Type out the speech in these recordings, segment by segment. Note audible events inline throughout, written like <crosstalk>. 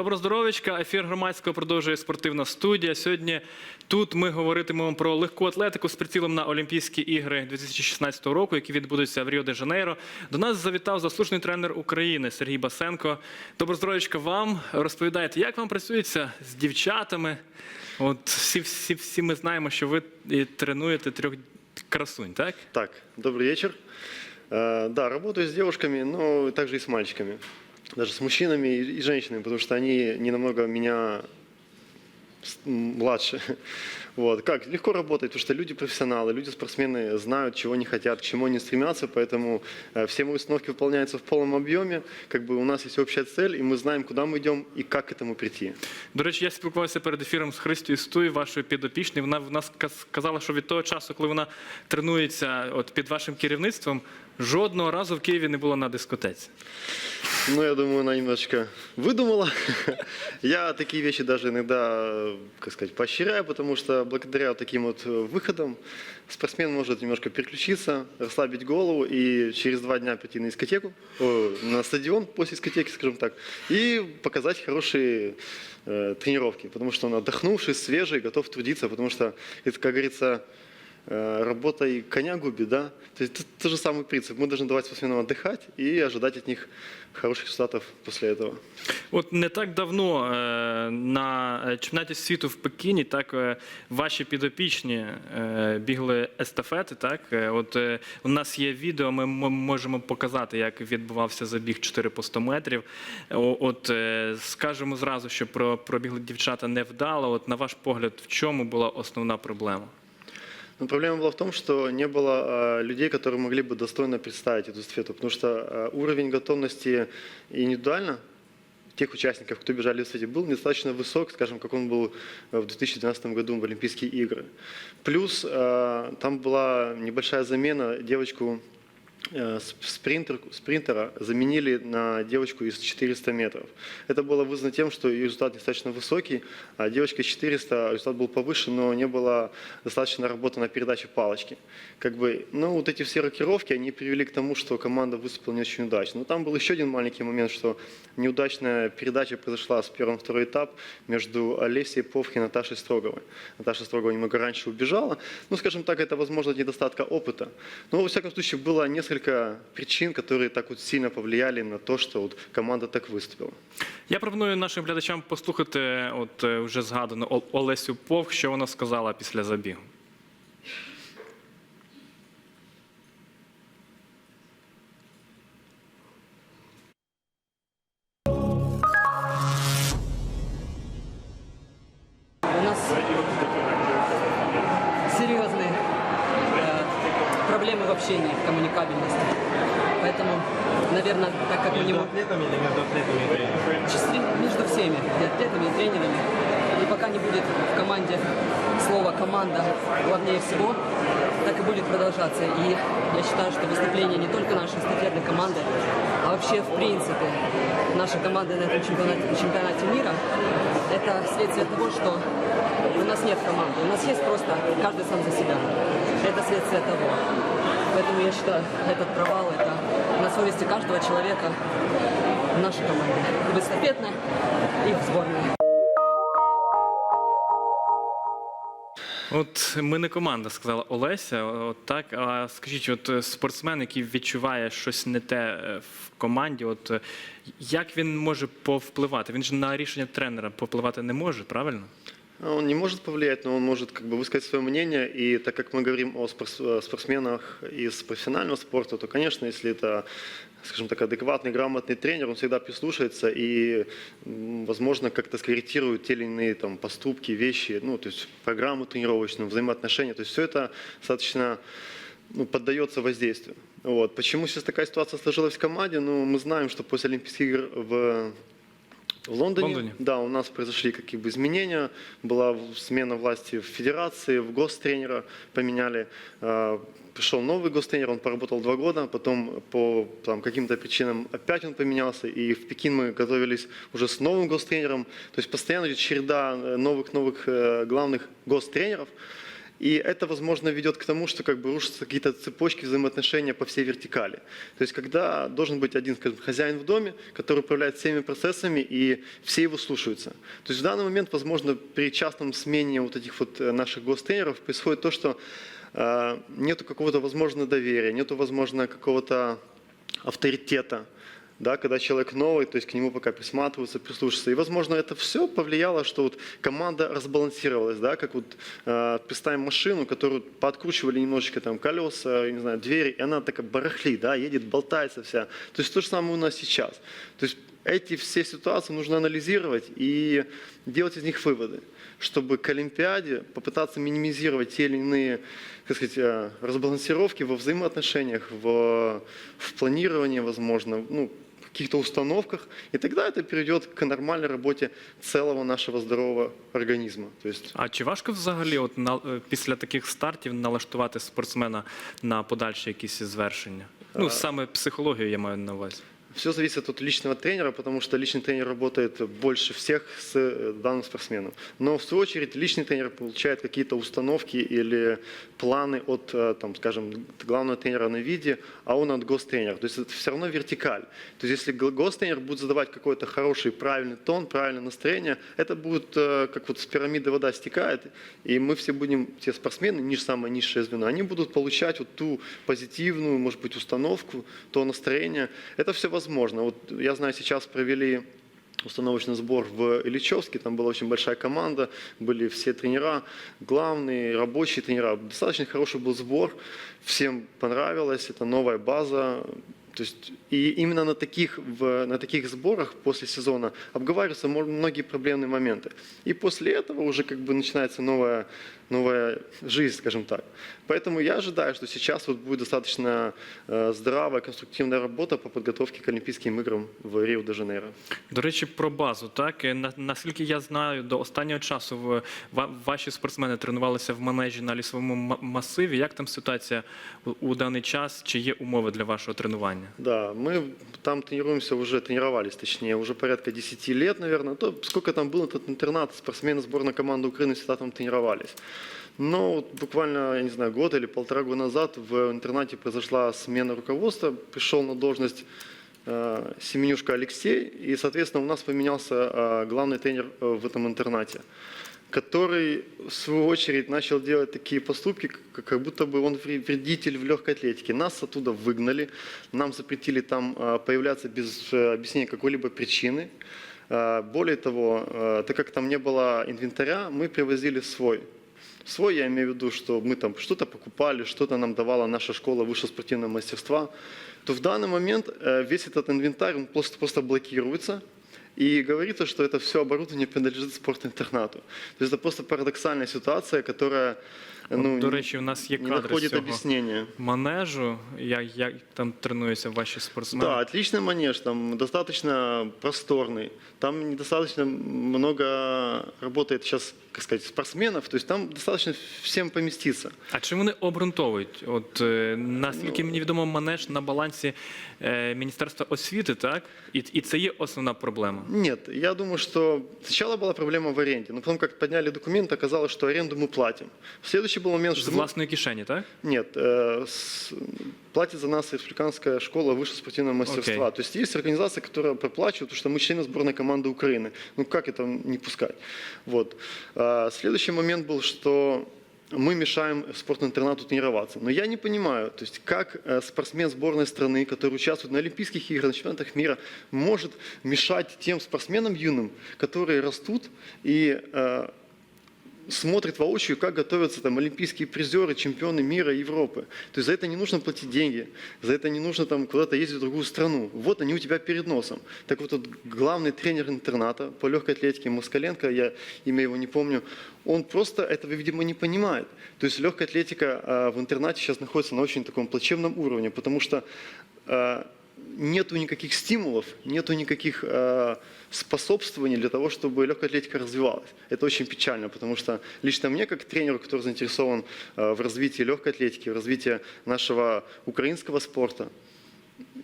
Добро здоровечка. Ефір громадського продовжує спортивна студія. Сьогодні тут ми говоритимемо про легку атлетику з прицілом на Олімпійські ігри 2016 року, які відбудуться в Ріо де Жанейро. До нас завітав заслужений тренер України Сергій Басенко. Добро здоровечка вам. Розповідайте, як вам працюється з дівчатами? От всі, всі, всі ми знаємо, що ви тренуєте трьох красунь, так? Так, добрый вечер. Э, Да, работаю с девушками, но также и с мальчиками. Даже с мужчинами и и женщинами, потому что они не намного меня с- м, младше. <laughs> Вот. Как? Легко работать, потому что люди профессионалы, люди спортсмены знают, чего они хотят, к чему они стремятся, поэтому э, все мои установки выполняются в полном объеме. Как бы у нас есть общая цель, и мы знаем, куда мы идем и как к этому прийти. До речі, я спілкувався перед ефіром з Христю Істуй, вашою підопічною. Вона в нас каз- сказала, що від того часу, коли вона тренується от під вашим керівництвом, жодного разу в Києві не було на дискотеці. Ну, я думаю, она немножечко выдумала. Я такие вещи даже иногда, как сказать, поощряю, потому что благодаря таким вот выходам спортсмен может немножко переключиться, расслабить голову и через два дня прийти на дискотеку, на стадион после дискотеки, скажем так, и показать хорошие э, тренировки, потому что он отдохнувший, свежий, готов трудиться, потому что это, как говорится, э, работа и коня губит, да? То есть это тот же самый принцип. Мы должны давать спортсменам отдыхать и ожидать от них хороших результатов после этого. От не так давно е, на е, чемпіонаті світу в Пекіні так е, ваші підопічні е, бігли естафети. Так, Е, от е, у нас є відео, ми м- можемо показати, як відбувався забіг 4 по 100 метрів. О- От е, скажемо зразу, що про пробігли дівчата невдало. От на ваш погляд, в чому була основна проблема? Но проблема была в том, что не было э, людей, которые могли бы достойно представить эту эстафету, потому что э, уровень готовности индивидуально тех участников, кто бежали в эстафете, был недостаточно высок, скажем, как он был э, в 2012 году в Олимпийские игры. Плюс э, там была небольшая замена, девочку э, с- спринтер, спринтера заменили на девочку из 400 метров. Это было вызвано тем, что ее результат достаточно высокий, а девочка из 400 результат был повыше, но не было достаточно работы на передаче палочки. Как бы, ну, вот эти все рокировки, они привели к тому, что команда выступила не очень удачно. Но там был еще один маленький момент, что неудачная передача произошла с первым второй этап между Олесей Повхи и Наташей Строговой. Наташа Строгова немного раньше убежала. Ну, скажем так, это, возможно, недостатка опыта. Но, во всяком случае, было несколько причин, которые так вот сильно повлияли на то, что вот команда так выступила. Я пропоную нашим глядачам послухати, от уже вже згадану Олесю Повх, що вона сказала після забігу. Это следствие того. Поэтому я считаю, этот провал, это на совести каждого человека в нашей команде. И в эстафетной, и в сборной. От ми не команда, сказала Олеся. От так. А скажіть, от е, спортсмен, який відчуває щось не те е, в команді, от е, як він може повпливати? Він ж на рішення тренера повпливати не може, правильно? Он не может повлиять, но он может как бы высказать свое мнение. И так как мы говорим о спортсменах из профессионального спорта, то, конечно, если это, скажем так, адекватный, грамотный тренер, он всегда прислушается и, возможно, как-то скорректирует те или иные там, поступки, вещи, ну, то есть программу тренировочную, взаимоотношения. То есть все это достаточно ну, поддается воздействию. Вот. Почему сейчас такая ситуация сложилась в команде? Ну, мы знаем, что после Олимпийских игр в в Лондоне, Лондоне. да, у нас произошли какие бы изменения, была смена власти в федерации, в гостренера поменяли, А, пришел новый гостренер, он поработал два года, потом по там, каким-то причинам опять он поменялся, и в Пекин мы готовились уже с новым гостренером, то есть постоянно идет череда новых-новых э, главных гостренеров, И это, возможно, ведет к тому, что как бы рушатся какие-то цепочки взаимоотношения по всей вертикали. То есть когда должен быть один скажем, хозяин в доме, который управляет всеми процессами, и все его слушаются. То есть в данный момент, возможно, при частном смене вот этих вот э, наших гостренеров происходит то, что э, нету какого-то, возможно, доверия, нету, возможно, какого-то авторитета, да, когда человек новый, то есть к нему пока присматриваются, прислушиваются. И, возможно, это все повлияло, что вот команда разбалансировалась, да, как вот э, представим машину, которую подкручивали немножечко там колеса, я не знаю, двери, и она такая барахлит, да, едет, болтается вся. То есть то же самое у нас сейчас. То есть эти все ситуации нужно анализировать и делать из них выводы, чтобы к Олимпиаде попытаться минимизировать те или иные, как сказать, э, разбалансировки во взаимоотношениях, в, в планировании, возможно, ну, в каких-то установках, и тогда это перейдет к нормальной работе целого нашего здорового организма. То есть А чи важко взагалі, от на е, після таких стартів налаштувати спортсмена на подальші якісь звершення? Ну саме психологію я маю на увазі. Все зависит от личного тренера, потому что личный тренер работает больше всех с э, данным спортсменом. Но в свою очередь личный тренер получает какие-то установки или планы от, э, там, скажем, главного тренера на виде, а он от гостренера. То есть это все равно вертикаль. То есть если гостренер будет задавать какой-то хороший, правильный тон, правильное настроение, это будет э, как вот с пирамиды вода стекает, и мы все будем, те спортсмены, ниж, самое низшее звено, они будут получать вот ту позитивную, может быть, установку, то настроение. Это все возможно. Вот я знаю, сейчас провели установочный сбор в Ильичевске, там была очень большая команда, были все тренера, главные, рабочие тренера. Достаточно хороший был сбор, всем понравилось, это новая база. То есть, и именно на таких, в, на таких сборах после сезона обговариваются мо- многие проблемные моменты. И после этого уже как бы начинается новая, новая жизнь, скажем так. Поэтому я ожидаю, что сейчас вот будет достаточно э, здравая, конструктивная работа по подготовке к Олимпийским играм в Рио-де-Жанейро. До речі, про базу. Так Е, на, наскільки я знаю, до останнього часу в, ва- ваші спортсмени тренувалися в манежі на лісовому ма- масиві. Як там ситуація у, у даний час? Чи є умови для вашого тренування? Да, мы там тренируемся, уже тренировались, точнее, уже порядка 10 лет, наверное. То, сколько там был этот интернат, спортсмены сборной команды Украины всегда там тренировались. Но вот буквально, я не знаю, год или полтора года назад в интернате произошла смена руководства, пришел на должность э, Семенюшка Алексей, и, соответственно, у нас поменялся э, главный тренер э, в этом интернате который, в свою очередь, начал делать такие поступки, как, будто бы он вре- вредитель в легкой атлетике. Нас оттуда выгнали, нам запретили там э, появляться без э, объяснения какой-либо причины. Э, Более того, так как там не было инвентаря, мы привозили свой. Свой, я имею в виду, что мы там что-то покупали, что-то нам давала наша школа высшего спортивного мастерства, то в данный момент весь этот инвентарь он просто, просто блокируется, и говорится, что это все оборудование принадлежит спортинтернату. То есть это просто парадоксальная ситуация, которая ну, От, до речі, у нас є не кадри з находит цього объяснения. манежу. Як, як там тренуються ваші спортсмени? Да, отличный манеж, там достаточно просторный, там недостаточно много работает сейчас, как сказать, спортсменов, то есть там достаточно всем поместиться. А чим вони обґрунтовують? От е, наскільки мені відомо, манеж на балансі е, Міністерства освіти, так? І, і це є основна проблема. Нет, я думаю, что сначала была проблема в аренде, но потом, как подняли документы, оказалось, что аренду мы платим. Следующий был момент, З что мы- власної кишені, так? Нет, э, платит за нас республиканская школа высшего спортивного мастерства. Окей. То есть есть организация, которая проплачивает, потому что мы члены сборной команды Украины. Ну как это не пускать? Вот. А, Следующий момент был, что мы мешаем спортинтернату тренироваться. Но я не понимаю, то есть как э, спортсмен сборной страны, который участвует на Олимпийских играх, на чемпионатах мира, может мешать тем спортсменам юным, которые растут и э, смотрит воочию, как готовятся там олимпийские призеры, чемпионы мира Европы. То есть за это не нужно платить деньги, за это не нужно там куда-то ездить в другую страну. Вот они у тебя перед носом. Так вот, тот главный тренер интерната по легкой атлетике Москаленко, я имя его не помню, он просто этого, видимо, не понимает. То есть легкая атлетика а, в интернате сейчас находится на очень таком плачевном уровне, потому что а, нету никаких стимулов, нету никаких э, способствований для того, чтобы легкая атлетика развивалась. Это очень печально, потому что лично мне, как тренеру, который заинтересован э, в развитии легкой атлетики, в развитии нашего украинского спорта,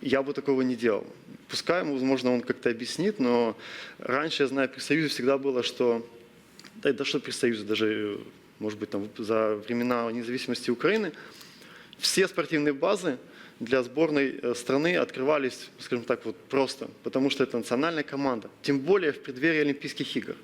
я бы такого не делал. Пускай, возможно, он как-то объяснит, но раньше, я знаю, при Союзе всегда было, что да, да что при Союзе, даже может быть, там, за времена независимости Украины, все спортивные базы для сборной э, страны открывались, скажем так, вот просто, потому что это национальная команда, тем более в преддверии Олимпийских игр.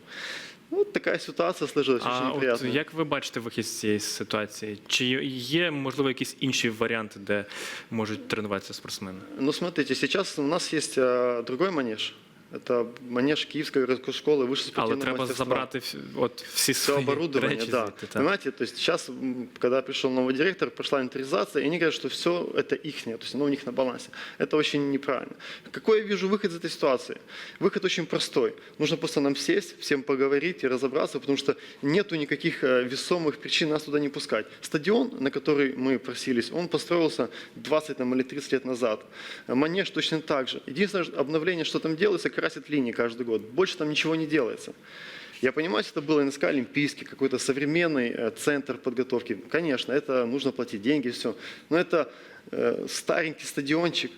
Вот такая ситуация сложилась, очень А от неприятная. як ви бачите вихід з цієї ситуації? Чи є можливо якісь інші варіанти, де можуть тренуватися спортсмени? Ну, смотрите, сейчас у нас есть э, другой манеж. Это манеж Киевской городской школы высшего Але спортивного треба мастерства. забрати всі- от всі все свої оборудование, речі да. звідти, так. Понимаете, то есть сейчас, м, когда пришел новый директор, прошла инвентаризация, и они говорят, что все это их, то есть оно у них на балансе. Это очень неправильно. Какой я вижу выход из этой ситуации? Выход очень простой. Нужно просто нам сесть, всем поговорить и разобраться, потому что нету никаких э, весомых причин нас туда не пускать. Стадион, на который мы просились, он построился 20 там, или 30 лет назад. Э, Манеж точно так же. Единственное обновление, что там делается, красят линии каждый год. Больше там ничего не делается. Я понимаю, что это был НСК Олимпийский, какой-то современный э, центр подготовки. Конечно, это нужно платить деньги, все. Но это э, старенький стадиончик.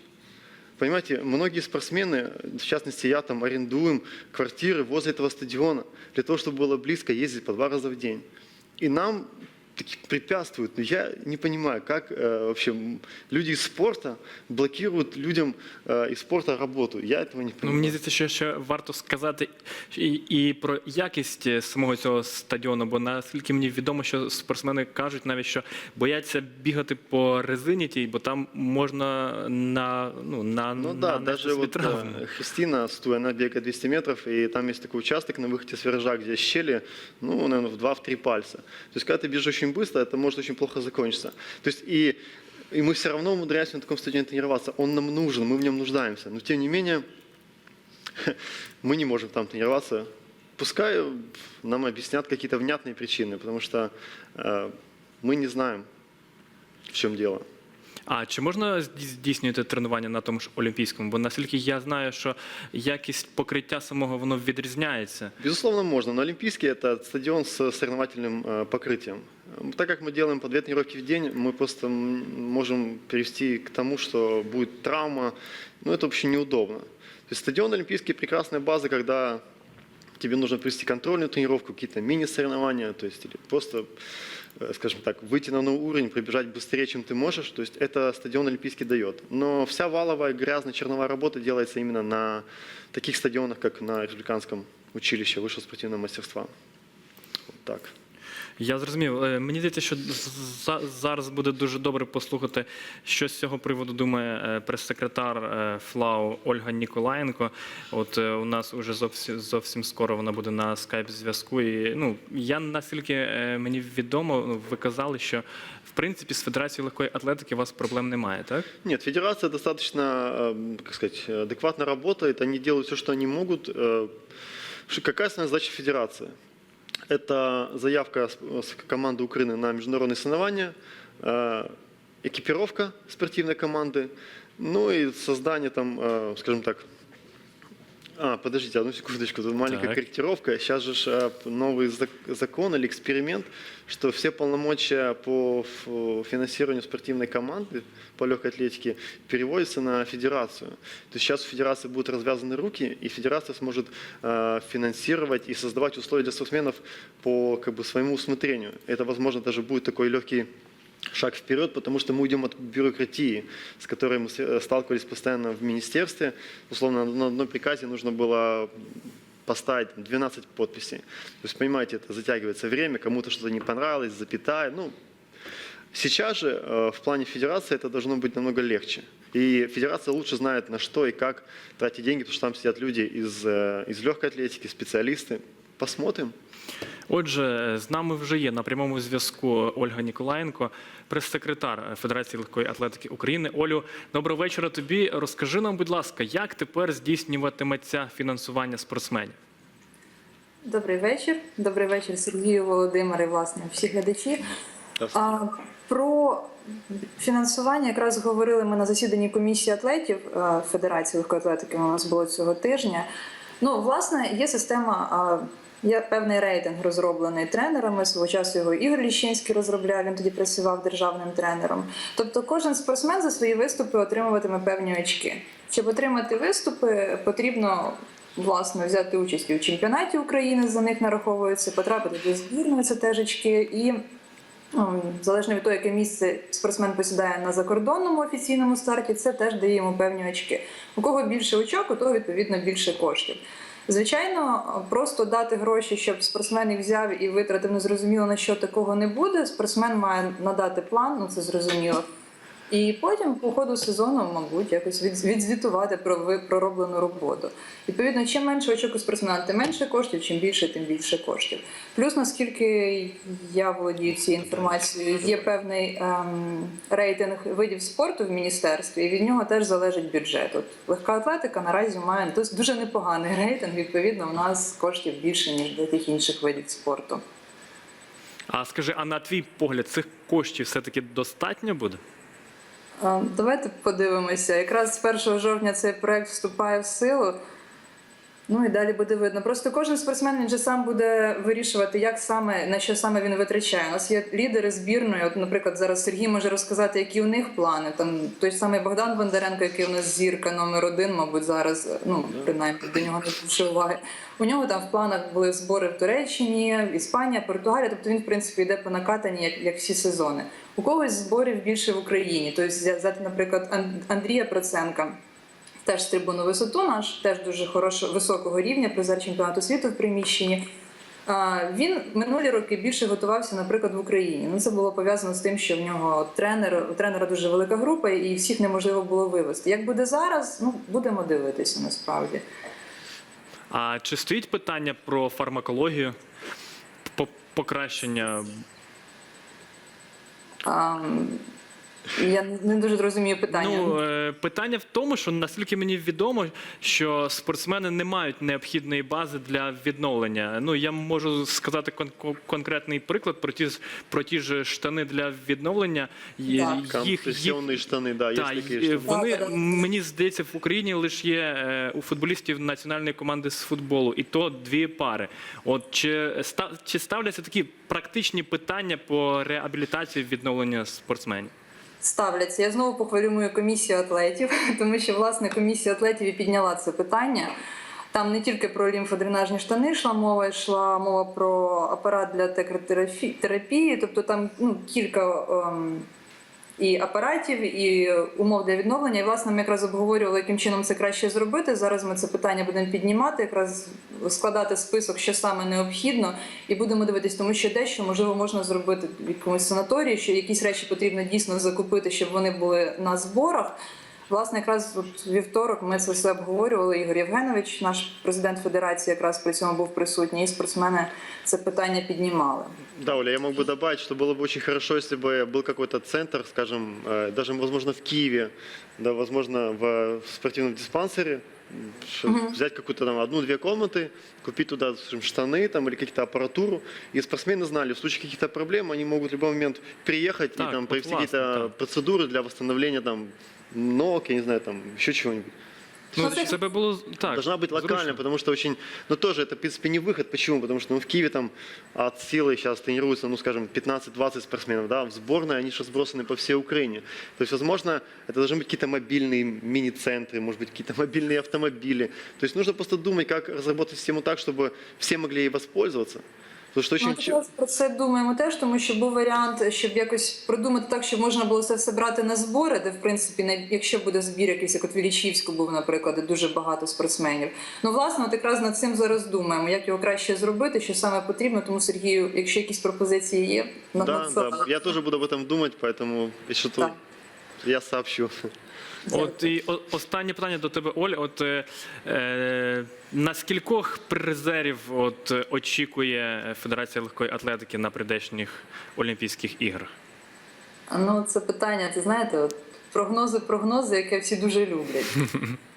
Понимаете, многие спортсмены, в частности я там, арендуем квартиры возле этого стадиона для того, чтобы было близко ездить по два раза в день. И нам препятствуют. Но я не понимаю, как э, вообще м, люди из спорта блокируют людям э, из спорта работу. Я этого не Ну, понимаю. мені здається, що ще варто сказати і, і про якість е, самого цього стадіону, бо наскільки мені відомо, що спортсмени кажуть навіть, що бояться бігати по резині тій, бо там можна на ну на Ну да, нанести даже собі вот травму. э, Христина Стуй, она бегает 200 метров, и там есть такой участок на выходе с виража, где щели, ну, наверное, в 2-3 пальца. То есть, когда ты бежишь очень быстро, это может очень плохо закончиться. То есть, и, и мы все равно умудряемся на таком стадионе тренироваться. Он нам нужен, мы в нем нуждаемся. Но, тем не менее, <laughs> мы не можем там тренироваться. Пускай нам объяснят какие-то внятные причины, потому что э, мы не знаем, в чем дело. А чи можна зді- здійснювати тренування на тому ж олімпійському? Бо наскільки я знаю, що якість покриття самого воно відрізняється. Безусловно, можно. Но Олимпийский – это стадион с соревновательным э, покрытием. М, Так как мы делаем по две тренировки в день, мы просто м, можем перевести к тому, что будет травма. Ну, это вообще неудобно. То есть стадион Олимпийский – прекрасная база, когда тебе нужно провести контрольную тренировку, какие-то мини-соревнования, то есть или просто, э, скажем так, выйти на новый уровень, пробежать быстрее, чем ты можешь. То есть это стадион Олимпийский дает. Но вся валовая, грязная, черновая работа делается именно на таких стадионах, как на Республиканском училище высшего спортивного мастерства. Вот так. Я зрозумів. Е, Мені здається, що зараз буде дуже добре послухати, що з цього приводу думає е, прес-секретар е, ФЛАУ Ольга Ніколаєнко. От у нас уже зовсім зовсім скоро вона буде на скайп зв'язку. І ну я наскільки мені відомо, ви казали, що в принципі з Федерацією легкої атлетики у вас проблем немає, так? Нет, федерация достаточно, эм, как сказать, адекватно работает, они делают все, что они могут. Э, Какая основная задача федерации? Это заявка с с команды Украины на международные соревнования, э, экипировка спортивной команды, ну и создание там, э, скажем так, а, подождите, одну секундочку, тут маленькая Так. корректировка. Сейчас же э, новый зак- закон или эксперимент, что все полномочия по финансированию спортивной команды по легкой атлетике переводятся на федерацию. То есть сейчас у федерации будут развязаны руки, и федерация сможет э, финансировать и создавать условия для спортсменов по как бы, своему усмотрению. Это, возможно, даже будет такой легкий шаг вперед, потому что мы уйдем от бюрократии, с которой мы э, сталкивались постоянно в министерстве. Условно, на одном приказе нужно было поставить 12 подписей. То есть, понимаете, это затягивается время, кому-то что-то не понравилось, запятая. Ну, сейчас же э, в плане федерации это должно быть намного легче. И федерация лучше знает, на что и как тратить деньги, потому что там сидят люди из, э, из легкой атлетики, специалисты. Посмотрим. Отже, з нами вже є на прямому зв'язку Ольга Ніколаєнко, прес-секретар Федерації легкої атлетики України. Олю, доброго вечора тобі. Розкажи нам, будь ласка, як тепер здійснюватиметься фінансування спортсменів? Добрий вечір. Добрий вечір, Сергію, Володимир і власне всі глядачі. А, про фінансування якраз говорили ми на засіданні комісії атлетів е, Федерації легкої атлетики. У нас було цього тижня. Ну, власне, є система. Є певний рейтинг розроблений тренерами. Свого часу його Ігор Ліщинський розробляв. Він тоді працював державним тренером. Тобто, кожен спортсмен за свої виступи отримуватиме певні очки. Щоб отримати виступи, потрібно власне взяти участь у чемпіонаті України за них нараховується, потрапити до збірної це теж очки. І ну, залежно від того, яке місце спортсмен посідає на закордонному офіційному старті, це теж дає йому певні очки. У кого більше очок, у того відповідно більше коштів. Звичайно, просто дати гроші, щоб спортсмен їх взяв і витратив незрозуміло на що такого не буде. Спортсмен має надати план, ну це зрозуміло. І потім по ходу сезону, мабуть, якось від- відзвітувати про пророблену роботу. Відповідно, чим менше очок у спортсмена, тим менше коштів, чим більше, тим більше коштів. Плюс, наскільки я володію цією інформацією, є певний ем, рейтинг видів спорту в міністерстві, і від нього теж залежить бюджет. От легка атлетика наразі має дуже непоганий рейтинг. Відповідно, у нас коштів більше ніж для тих інших видів спорту. А скажи, а на твій погляд, цих коштів все-таки достатньо буде? Давайте подивимося. Якраз з 1 жовтня цей проект вступає в силу. Ну і далі буде видно. Просто кожен спортсмен він же сам буде вирішувати, як саме на що саме він витрачає. У нас є лідери збірної. От, наприклад, зараз Сергій може розказати, які у них плани. Там той самий Богдан Бондаренко, який у нас зірка номер один, мабуть, зараз. Ну принаймні до нього не більше уваги. У нього там в планах були збори в Туреччині, Іспанія, Португалія. Тобто він, в принципі, йде по накатанні, як, як всі сезони. У когось зборів більше в Україні. Тобто, взяти, наприклад, Ан- Андрія Проценка. Теж стрибуну висоту наш, теж дуже хорошого високого рівня, призер чемпіонату світу в приміщенні. Він минулі роки більше готувався, наприклад, в Україні. Ну це було пов'язано з тим, що в нього тренер, у тренера дуже велика група, і всіх неможливо було вивести. Як буде зараз, ну будемо дивитися насправді. А чи стоїть питання про фармакологію, покращення? А, я не дуже розумію питання. Ну, е, питання в тому, що наскільки мені відомо, що спортсмени не мають необхідної бази для відновлення. Ну, я можу сказати кон- кон- конкретний приклад про ті, ж- про ті ж штани для відновлення. Є- Так. Їх, їх, Компрессионные штаны, да, есть Та, такие й- штаны. вони Да, да, да. мені здається, в Україні лише є е, у футболістів національної команди з футболу, і то дві пари. От чи ста- чи ставляться такі практичні питання по реабілітації відновлення спортсменів? Ставляться. Я знову похвалю мою комісію атлетів, <laughs> тому що власне комісія атлетів і підняла це питання. Там не тільки про лімфодренажні штани йшла мова, йшла мова про апарат для текротерапії, тобто там ну, кілька ем, і апаратів, і умов для відновлення. І власне ми якраз обговорювали, яким чином це краще зробити. Зараз ми це питання будемо піднімати, якраз складати список, що саме необхідно, і будемо дивитись, тому що дещо можливо можна зробити в якомусь санаторії, що якісь речі потрібно дійсно закупити, щоб вони були на зборах. Власне, якраз от вівторок ми це все обговорювали. Ігор Євгенович, наш президент федерації, якраз при цьому був присутній, і спортсмени це питання піднімали. Да, Оля, я мог бы добавить, что было бы очень хорошо, если бы был какой-то центр, скажем, э, даже, возможно, в Киеве, да, возможно, в спортивном диспансере, м, что взять какую-то там одну-две комнаты, купить туда скажем, штаны там, или какие-то аппаратуру, и спортсмены знали, в случае каких-то проблем они могут в любой момент приехать Так, и там вот провести классно, какие-то да. процедуры для восстановления там ног, я не знаю, там еще чего-нибудь. Ну, Що це- це би було так. Должна быть локальная, зручно. потому что очень, ну тоже это в принципе не выход. Почему? Потому что ну, в Киеве там от силы сейчас тренируются, ну скажем, 15-20 спортсменов, да, в сборной они же разбросаны по всей Украине. То есть, возможно, это должны быть какие-то мобильные мини-центры, может быть, какие-то <laughs> мобильные автомобили. То есть нужно просто думать, как разработать систему так, чтобы все могли ей воспользоваться. Потому что очень... Ми якраз про це думаємо теж, тому що був варіант, щоб якось продумати так, щоб можна було це все брати на збори, де в принципі, якщо буде збір якийсь, як от в був, наприклад, де дуже багато спортсменів. Ну, власне, от якраз над цим зараз думаємо, як його краще зробити, що саме потрібно. Тому Сергію, якщо якісь пропозиції є, на Да, да, я тоже буду об этом думать, поэтому что, Так. я сообщу. От і о- останнє питання до тебе, Оля. От е, е, на скількох призерів от очікує Федерація легкої атлетики на прийдешніх Олімпійських іграх? Ну, це питання, ти знаєте, от, прогнози, прогнози, яке всі дуже люблять. <laughs>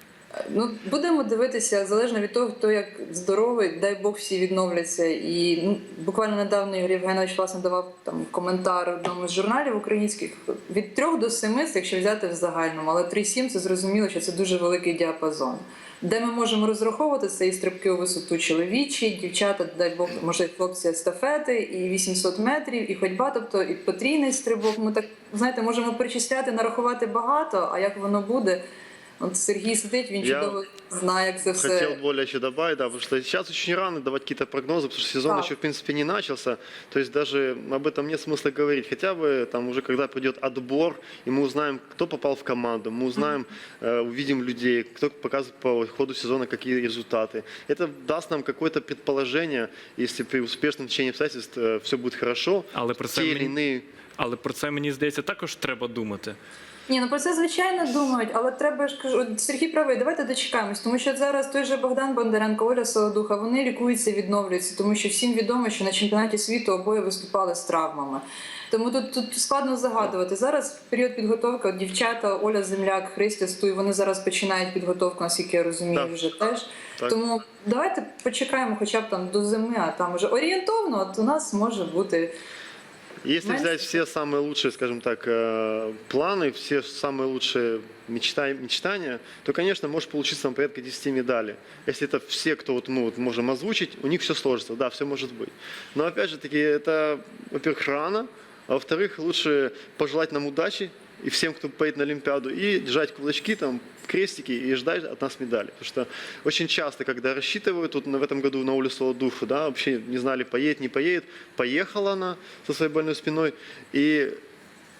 Ну, будемо дивитися залежно від того, хто як здоровий, дай Бог всі відновляться. І ну, буквально недавно Ігор Євгенович власне давав там коментар одному з журналів українських від 3 до 7, якщо взяти в загальному, але 3-7 це зрозуміло, що це дуже великий діапазон. Де ми можемо розраховувати це і стрибки у висоту чоловічі, дівчата, дай Бог, може хлопці естафети, і 800 метрів, і ходьба, тобто і потрійний стрибок. Ми так знаєте, можемо перечисляти, нарахувати багато, а як воно буде, От Сергій сидить, він Я чудово знає, як це все. Хотел более еще добавить, да, потому что сейчас очень рано давать какие-то прогнозы, потому что сезон Да. еще, в принципе, не начался. То есть даже об этом нет смысла говорить. Хотя бы там уже когда придет отбор, и мы узнаем, кто попал в команду, мы узнаем, э, увидим людей, кто показывает по ходу сезона какие результаты. Это даст нам какое-то предположение, если при успешном течении обстоятельств все будет хорошо, Але про це те или мені- иные Але про це мені здається також треба думати. Ні, ну про це звичайно думають, але треба ж кажу, Сергій правий, давайте дочекаємось, тому що зараз той же Богдан Бондаренко, Оля Солодуха, вони лікуються, відновлюються, тому що всім відомо, що на чемпіонаті світу обоє виступали з травмами. Тому тут, тут складно загадувати. Зараз період підготовки, от дівчата, Оля Земляк, Христя Стуй, вони зараз починають підготовку, наскільки я розумію, Так. вже теж. Так. Тому давайте почекаємо хоча б там до зими, а там уже орієнтовно, от у нас може бути Если Знаете, взять все самые лучшие, скажем так, э, планы, все самые лучшие мечта- мечтания, то, конечно, может получиться там порядка 10 медалей. Если это все, кто вот мы вот можем озвучить, у них все сложится, да, все может быть. Но опять же таки, это, во-первых, рано, а во-вторых, лучше пожелать нам удачи и всем, кто поедет на Олимпиаду, и держать кулачки, там, крестики и ждать от нас медали. Потому что очень часто, когда рассчитывают, вот в этом году на улицу Солодуху, да, вообще не знали, поедет, не поедет, поехала она со своей больной спиной, и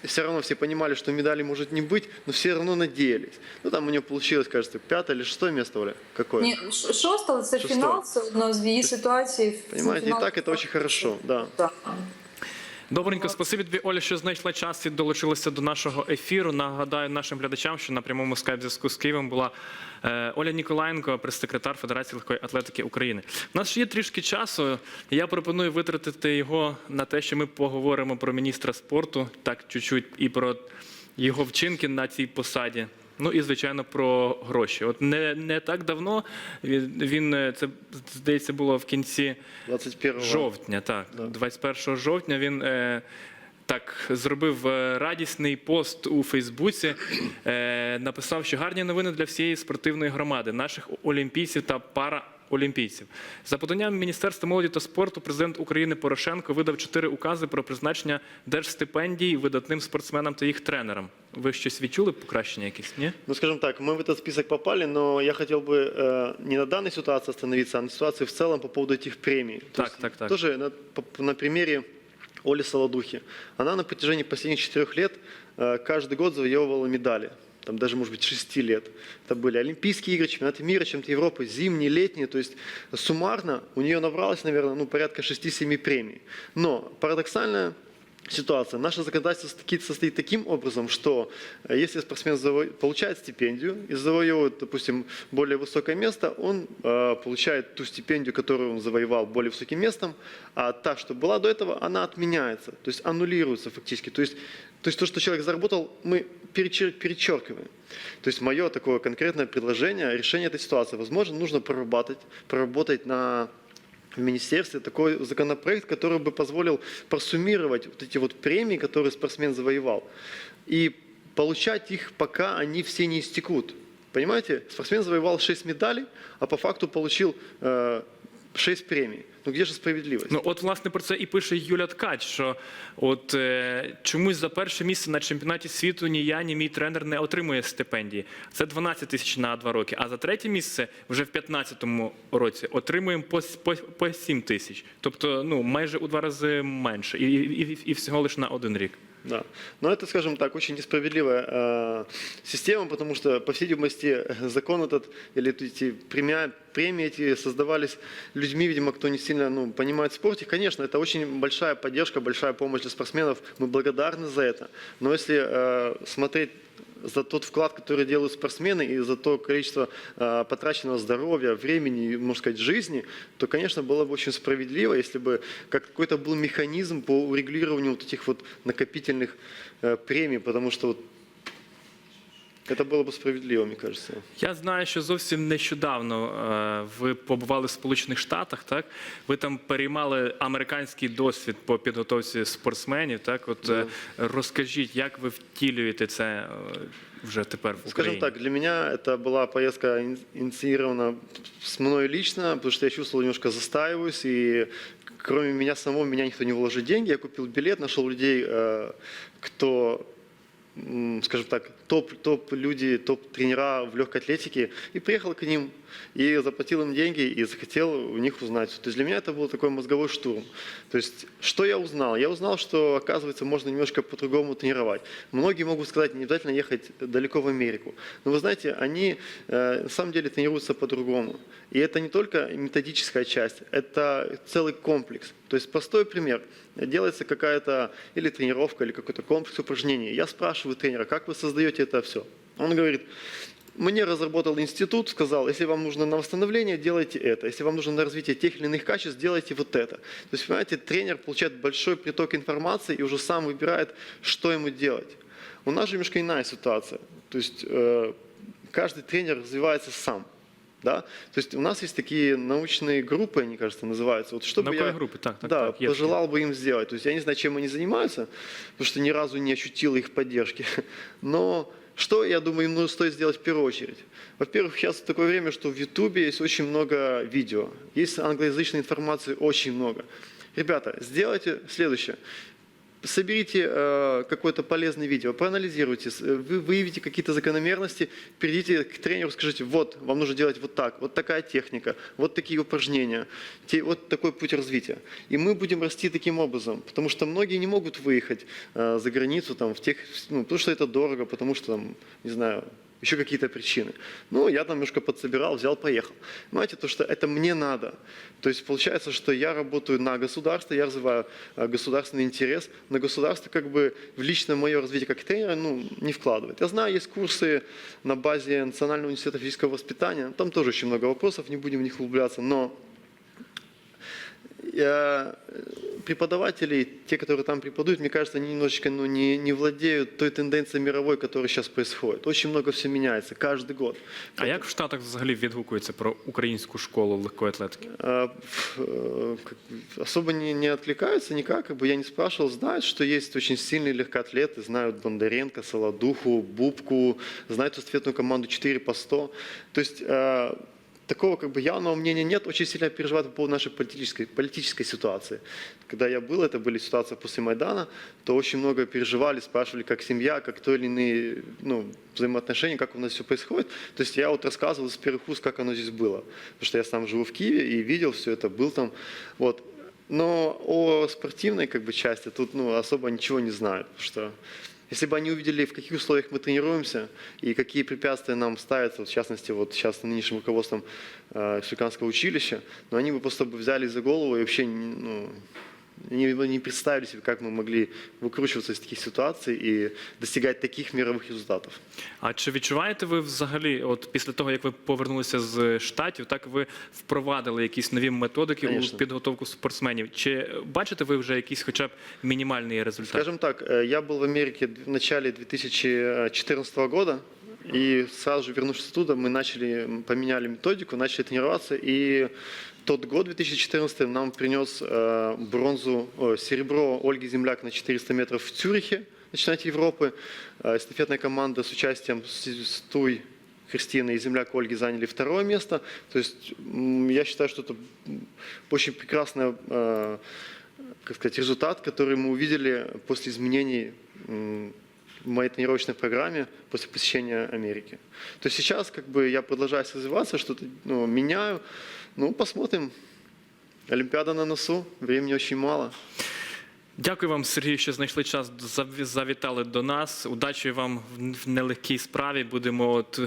все равно все понимали, что медали может не быть, но все равно надеялись. Ну, там у нее получилось, кажется, пятое или шестое место, Оля? Какое? ні, ш- шосте, але це Шосте. фінал, все одно з її ситуації. Понимаете, и фінал- так это очень хорошо, да. Так. Добренько, спасибі тобі, Оля, що знайшла час і долучилася до нашого ефіру. Нагадаю нашим глядачам, що на прямому скайп зв'язку з Києвом була е, Оля Ніколаєнко, прес-секретар Федерації легкої атлетики України. У нас ще є трішки часу. Я пропоную витратити його на те, що ми поговоримо про міністра спорту, так чуть-чуть, і про його вчинки на цій посаді. Ну і звичайно про гроші. От не, не так давно він, е, це здається було в кінці 21 жовтня, так. Да. 21 жовтня він е, так зробив е, радісний пост у Фейсбуці. Е, написав, що гарні новини для всієї спортивної громади, наших олімпійців та параолімпійців. За поданням Міністерства молоді та спорту, президент України Порошенко видав чотири укази про призначення держстипендій видатним спортсменам та їх тренерам. Ви щось відчули покращення якісь? Ні? Ну, скажем так, мы в этот список попали, но я хотел бы э, не на данной ситуации остановиться, а на ситуации в целом по поводу этих премий. То Так, есть так, так. Тоже на, по- на примере Оли Солодухи. Она на протяжении последних четырех лет э, каждый год завоевывала медали. Там даже, может быть, шести лет. Это были Олимпийские игры, чемпионаты мира, чемпионаты Европы, зимние, летние. То есть суммарно у нее набралось, наверное, ну, порядка 6-7 премий. Но парадоксальная ситуация. Наше законодательство состоит таким образом, что э, если спортсмен получает стипендию и завоевывает, допустим, более высокое место, он э, получает ту стипендию, которую он завоевал более высоким местом, а та, что была до этого, она отменяется, то есть аннулируется фактически. То есть, то, есть то что человек заработал, мы перечер- перечеркиваем. То есть мое такое конкретное предложение, решение этой ситуации, возможно, нужно проработать, проработать на в министерстве такой законопроект, который бы позволил просуммировать вот эти вот премии, которые спортсмен завоевал, и получать их, пока они все не истекут. Понимаете, спортсмен завоевал 6 медалей, а по факту получил э, 6 премий. Ну где же справедливость? Ну, от, власне, про це і пише Юля Ткач, що от е, чомусь за перше місце на чемпіонаті світу ні я, ні мій тренер не отримує стипендії. Це 12 тисяч на два роки. А за третє місце вже в 15-му році отримуємо по, по, по 7 тисяч. Тобто, ну, майже у два рази менше. І, і, і, і всього лише на один рік. Да. Но это, скажем так, очень несправедливая э, система, потому что, по всей видимости, э, закон этот или эти премия, премии эти создавались людьми, видимо, кто не сильно ну, понимает в спорте. Конечно, это очень большая поддержка, большая помощь для спортсменов. Мы благодарны за это. Но если э, смотреть за тот вклад, который делают спортсмены, и за то количество э, потраченного здоровья, времени, и, можно сказать, жизни, то, конечно, было бы очень справедливо, если бы как какой-то был механизм по урегулированию вот этих вот накопительных э, премий, потому что вот это было бы справедливо, мне кажется. Я знаю, що зовсім нещодавно е, ви побували в Сполучених Штатах, так? Ви там переймали американський досвід по підготовці спортсменів. Так, от е, розкажіть, як ви втілюєте це е, вже тепер в Україні? Скажем так, для меня это была поездка ин- инициирована с мной лично, потому что я чувствовал, немножко застаиваюсь, и кроме меня самого, в меня никто не вложит деньги. Я купил билет, нашел людей, э, кто м, скажем так, топ, топ люди, топ тренера в легкой атлетике, и приехал к ним, и заплатил им деньги, и захотел у них узнать. То есть для меня это был такой мозговой штурм. То есть что я узнал? Я узнал, что, оказывается, можно немножко по-другому тренировать. Многие могут сказать, не обязательно ехать далеко в Америку. Но вы знаете, они э, на самом деле тренируются по-другому. И это не только методическая часть, это целый комплекс. То есть простой пример. Делается какая-то или тренировка, или какой-то комплекс упражнений. Я спрашиваю тренера, как вы создаете это все? Он говорит, мне разработал институт, сказал, если вам нужно на восстановление, делайте это. Если вам нужно на развитие тех или иных качеств, делайте вот это. То есть, понимаете, тренер получает большой приток информации и уже сам выбирает, что ему делать. У нас же немножко иная ситуация. То есть э, каждый тренер развивается сам. Да? То есть у нас есть такие научные группы, они, кажется, называются. Вот что бы я, группы, так, так, да, так, пожелал бы им сделать. То есть я не знаю, чем они занимаются, потому что ни разу не ощутил их поддержки. <laughs> Но что, я думаю, им нужно стоит сделать в первую очередь? Во-первых, сейчас такое время, что в Ютубе есть очень много видео, есть англоязычной информации очень много. Ребята, сделайте следующее. Соберите э, какое-то полезное видео, проанализируйте, э, вы выявите какие-то закономерности, перейдите к тренеру, скажите, вот, вам нужно делать вот так, вот такая техника, вот такие упражнения, вот такой путь развития. И мы будем расти таким образом, потому что многие не могут выехать э, за границу, там, в тех, ну, потому что это дорого, потому что, там, не знаю, еще какие-то причины. Ну, я там немножко подсобирал, взял, поехал. Понимаете, то, что это мне надо. То есть получается, что я работаю на государство, я развиваю э, государственный интерес, но государство как бы в личное мое развитие как тренера ну, не вкладывает. Я знаю, есть курсы на базе Национального университета физического воспитания, там тоже очень много вопросов, не будем в них углубляться, но я, э, преподаватели, те, которые там преподают, мне кажется, они немножечко ну, не, не владеют той тенденцией мировой, которая сейчас происходит. Очень много все меняется, каждый год. А як в Штатах взагалі відгукується про українську школу легкої атлетики? А, ф- э, как бы особо не, не откликаются никак, как бы я не спрашивал, знают, что есть очень сильные легкоатлеты, знают Бондаренко, Солодуху, Бубку, знают эстафетную команду 4 по 100. То есть э, такого как бы явного мнения нет, очень сильно переживают по поводу нашей политической, политической ситуации. Когда я был, это были ситуации после Майдана, то очень много переживали, спрашивали, как семья, как то или иные ну, взаимоотношения, как у нас все происходит. То есть я вот рассказывал из первых уст, как оно здесь было. Потому что я сам живу в Киеве и видел все это, был там. Вот. Но о спортивной как бы, части тут ну, особо ничего не знают. Потому что если бы они увидели, в каких условиях мы тренируемся и какие препятствия нам ставятся, вот в частности, вот сейчас нынешним руководством э, Республиканского училища, но они бы просто бы взяли за голову и вообще не- ну, не, не представили себе, как мы могли выкручиваться из таких ситуаций и достигать таких мировых результатов. А чи відчуваєте ви взагалі, от після того як ви повернулися з штатів, так ви впровадили якісь нові методики Конечно. у підготовку спортсменів? Чи бачите ви вже якийсь, хоча б мінімальний результат? Скажем так, э, я был в Америке в начале 2014 года, и сразу же вернувшись оттуда, мы начали, м, поменяли методику, начали тренироваться, и тот год, 2014, нам принес э, бронзу, о, серебро Ольги Земляк на 400 метров в Цюрихе, на чемпионате Европы. Э, Эстафетная команда с участием С- Стуй, Кристины и земляк Ольги заняли второе место. То есть м, я считаю, что это м, очень прекрасная э, как сказать, результат, который мы увидели после изменений м, в моей тренировочной программе после посещения Америки. То сейчас как бы я продолжаю развиваться, что-то ну, меняю. Ну, посмотрим. Олимпиада на носу, времени очень мало. Дякую вам, Сергій, що знайшли час, завітали до нас. Удачі вам в- в нелегкій справі. Будемо от.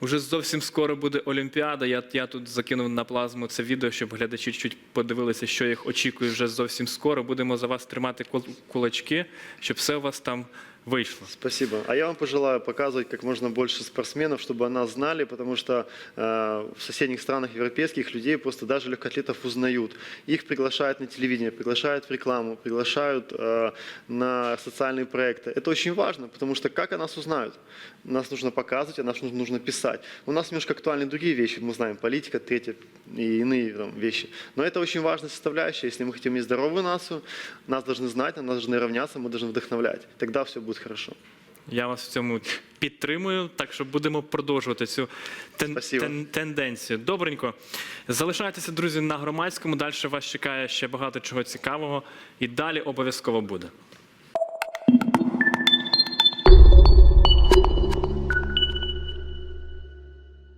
Уже зовсім скоро буде Олімпіада. Я, я тут закинув на плазму це відео, щоб глядачі чуть подивилися, що їх очікує вже зовсім скоро. Будемо за вас тримати кулачки, щоб все у вас там вийшло. Спасибо. А я вам пожелаю показывать как можно больше спортсменов, чтобы о нас знали, потому что э, в соседних странах европейских людей просто даже легкоатлетов узнают. Их приглашают на телевидение, приглашают в рекламу, приглашают э, на социальные проекты. Это очень важно, потому что как о нас узнают? Нас нужно показывать, о нас нужно, нужно писать. У нас немножко актуальны другие вещи, мы знаем, политика, третья и иные там, вещи. Но это очень важная составляющая. Если мы хотим иметь здоровую нацию, нас должны знать, нас должны равняться, мы должны вдохновлять. Тогда все будет хорошо. Я вас в цьому підтримую, так що будемо продовжувати цю тен- Спасибо. тен- тенденцію. Добренько. Залишайтеся, друзі, на громадському. Далі вас чекає ще багато чого цікавого, і далі обов'язково буде.